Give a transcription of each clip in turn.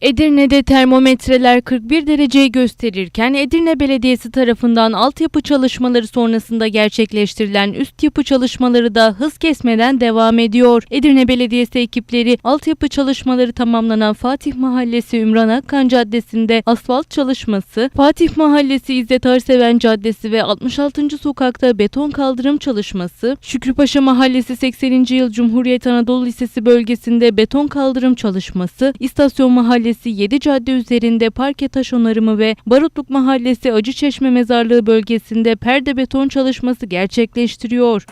Edirne'de termometreler 41 dereceyi gösterirken Edirne Belediyesi tarafından altyapı çalışmaları sonrasında gerçekleştirilen üst yapı çalışmaları da hız kesmeden devam ediyor. Edirne Belediyesi ekipleri altyapı çalışmaları tamamlanan Fatih Mahallesi Ümran Akkan Caddesi'nde asfalt çalışması, Fatih Mahallesi İzzet Arseven Caddesi ve 66. sokakta beton kaldırım çalışması, Şükrüpaşa Mahallesi 80. Yıl Cumhuriyet Anadolu Lisesi bölgesinde beton kaldırım çalışması, İstasyon Mahallesi 7 cadde üzerinde parke taş onarımı ve Barutluk Mahallesi Acıçeşme Mezarlığı bölgesinde perde beton çalışması gerçekleştiriyor.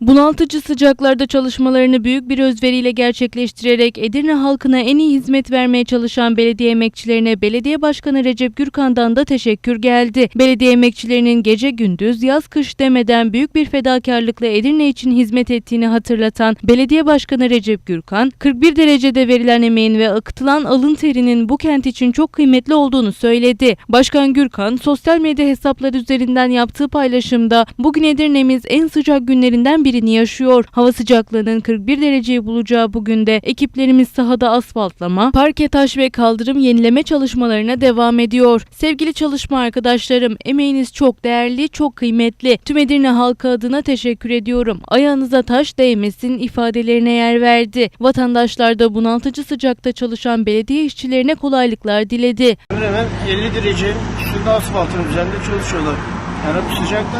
Bunaltıcı sıcaklarda çalışmalarını büyük bir özveriyle gerçekleştirerek Edirne halkına en iyi hizmet vermeye çalışan belediye emekçilerine Belediye Başkanı Recep Gürkan'dan da teşekkür geldi. Belediye emekçilerinin gece gündüz yaz kış demeden büyük bir fedakarlıkla Edirne için hizmet ettiğini hatırlatan Belediye Başkanı Recep Gürkan, 41 derecede verilen emeğin ve akıtılan alın terinin bu kent için çok kıymetli olduğunu söyledi. Başkan Gürkan, sosyal medya hesapları üzerinden yaptığı paylaşımda bugün Edirne'miz en sıcak günlerinden birini yaşıyor. Hava sıcaklığının 41 dereceyi bulacağı bugün de ekiplerimiz sahada asfaltlama, parke taş ve kaldırım yenileme çalışmalarına devam ediyor. Sevgili çalışma arkadaşlarım, emeğiniz çok değerli, çok kıymetli. Tüm Edirne halkı adına teşekkür ediyorum. Ayağınıza taş değmesin ifadelerine yer verdi. Vatandaşlar da bunaltıcı sıcakta çalışan belediye işçilerine kolaylıklar diledi. Hemen hemen 50 derece üstünde asfaltın üzerinde çalışıyorlar. Yani bu sıcakta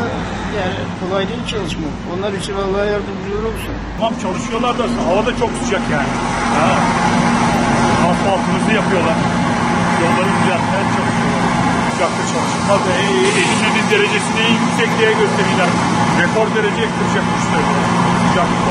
yani kolay değil çalışma. Onlar için Allah'a yardımcı olursun. Tamam çalışıyorlar da hava da çok sıcak yani. Ha. Asfaltımızı yapıyorlar. Yolları düzeltmeye çalışıyorlar. Sıcakta çalışıyorlar ve Edirne'nin derecesini en yüksek diye gösteriyorlar. Rekor dereceye kıracakmışlar. Sıcakta.